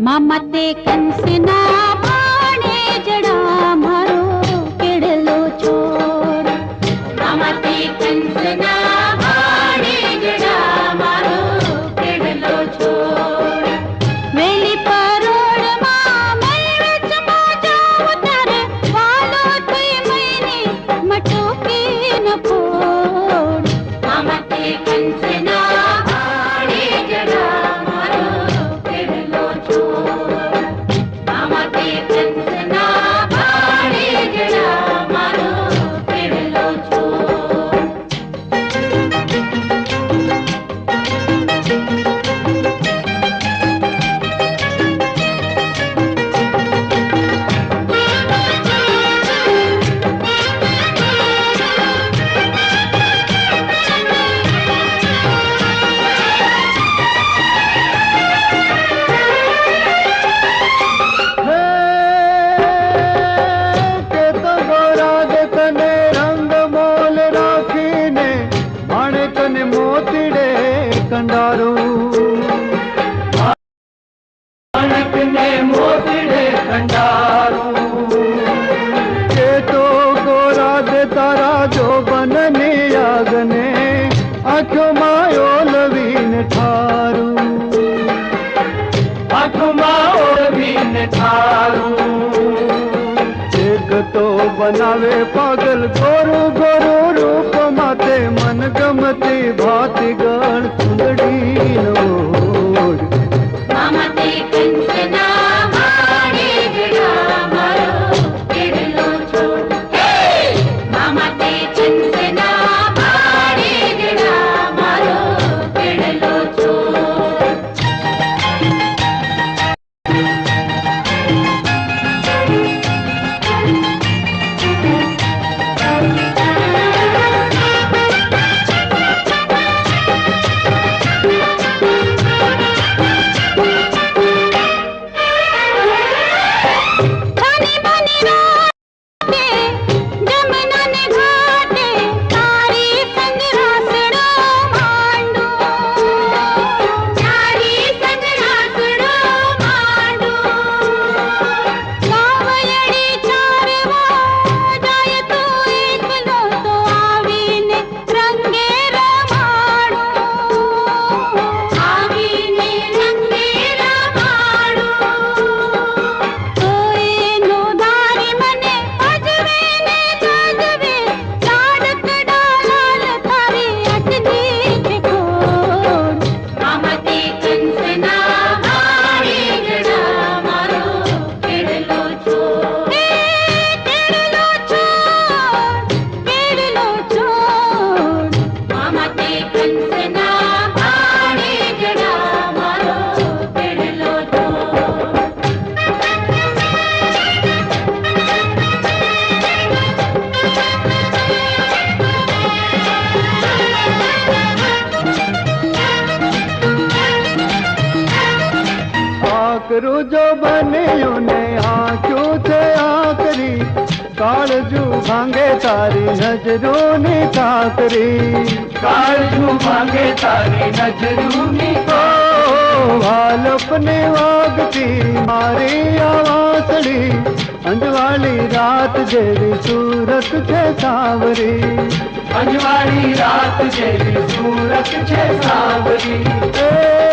મમતે કંસના પાણે જડા મારો કેડલો છોર મમતે કંસના આંખો માં ઓલવીન ઠારું. આંખમાં ઓલવીન ઠારું. એક તો બનાવે પાગલ ગોરું ગોરું રૂપ માથે મન ગમતી ભાતી ગણ કુંદડી. આકરું જો બન્યું ને આંક્યું છે આકરી કાળજું ભાંગે તારી નજરોની કાકરી. કાળજું ભાંગે તારી નજરોની વાલપને વાગતી મારી આવાસડી અંજવાળી રાત જેવી સુરત છે સાવરી અંજવાળી રાત જેવી સુરત છે સાવરી